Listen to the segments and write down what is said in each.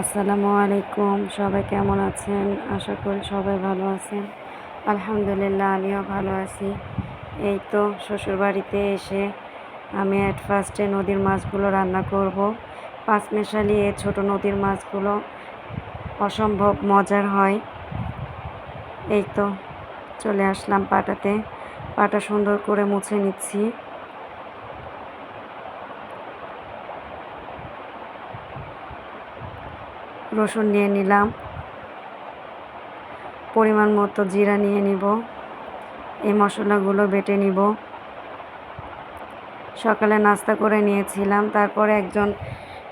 আসসালামু আলাইকুম। সবাই কেমন আছেন? আশা করি সবাই ভালো আছেন। আলহামদুলিল্লাহ, আমিও ভালো আছি। এই তো শ্বশুরবাড়িতে এসে আমি অ্যাট ফার্স্টে নদীর মাছগুলো রান্না করব। পাঁচমেশালি এই ছোটো নদীর মাছগুলো অসম্ভব মজার হয়। এই তো চলে আসলাম পাটাতে। পাটা সুন্দর করে মুছে নিচ্ছি। রসুন নিয়ে নিলাম। পরিমাণ মতো জিরা নিয়ে নিব। এই মশলাগুলো বেটে নিব। সকালে নাস্তা করে নিয়েছিলাম। তারপরে একজন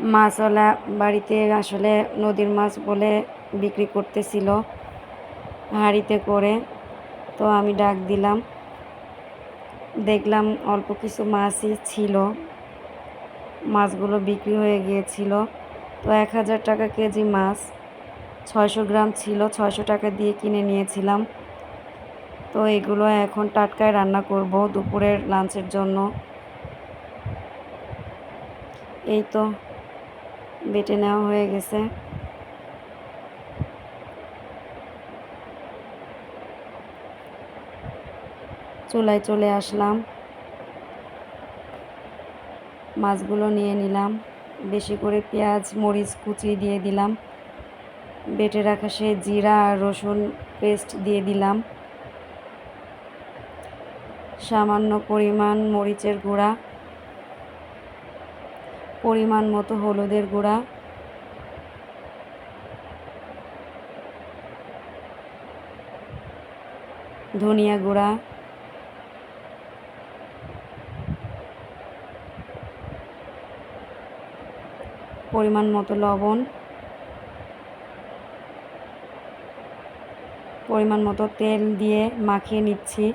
মাছওয়ালা বাড়িতে আসলে নদীর মাছ বলে বিক্রি করতেছিল হাঁড়িতে করে। তো আমি ডাক দিলাম। দেখলাম অল্প কিছু মাছই ছিল। মাছগুলো বিক্রি হয়ে গিয়েছিল। তো এক হাজার টাকা কেজি মাছ। ছয়শো গ্রাম ছিল, ছয়শো টাকা দিয়ে কিনে নিয়েছিলাম। তো এগুলো এখন টাটকায় রান্না করব দুপুরের লাঞ্চের জন্য। এই তো বেটে নেওয়া হয়ে গেছে। চুলায় চলে আসলাম। মাছগুলো নিয়ে নিলাম। বেশি করে পেঁয়াজ, মরিচ কুচি দিয়ে দিলাম। বেটে রাখা সে জিরা আর রসুন পেস্ট দিয়ে দিলাম। সামান্য পরিমাণ মরিচের গুঁড়া, পরিমাণ মতো হলুদের গুঁড়া, ধনিয়া গুঁড়া পরিমাণ মতো লবণ, পরিমাণ মতো তেল দিয়ে মাখিয়ে নিচ্ছি।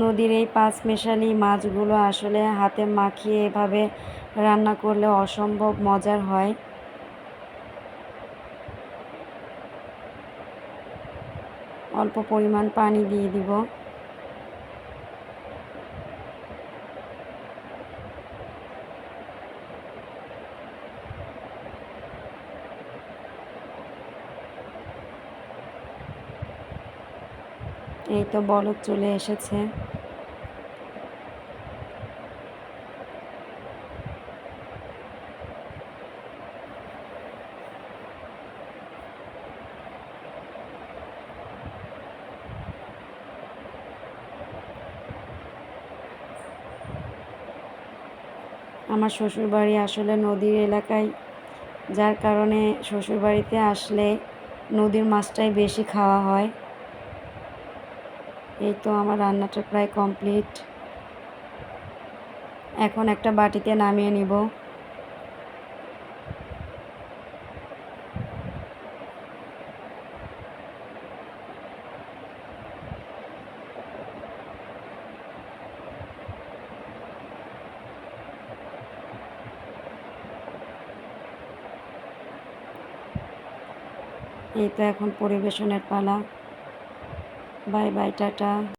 নদীর এই পাঁচ মেশালি মাছগুলো আসলে হাতে মাখিয়ে এভাবে রান্না করলে অসম্ভব মজার হয়। অল্প পরিমাণ পানি দিয়ে দিব। এই তো বলদ চলে এসেছে। আমার শ্বশুরবাড়ি আসলে নদীর এলাকায়, যার কারণে শ্বশুরবাড়িতে আসলে নদীর মাছটাই বেশি খাওয়া হয়। এই তো আমার রান্নাটা প্রায় কমপ্লিট। এখন একটা বাটিতে নামিয়ে নিব। এই তো এখন পরিবেশনের পালা। Bye bye tata.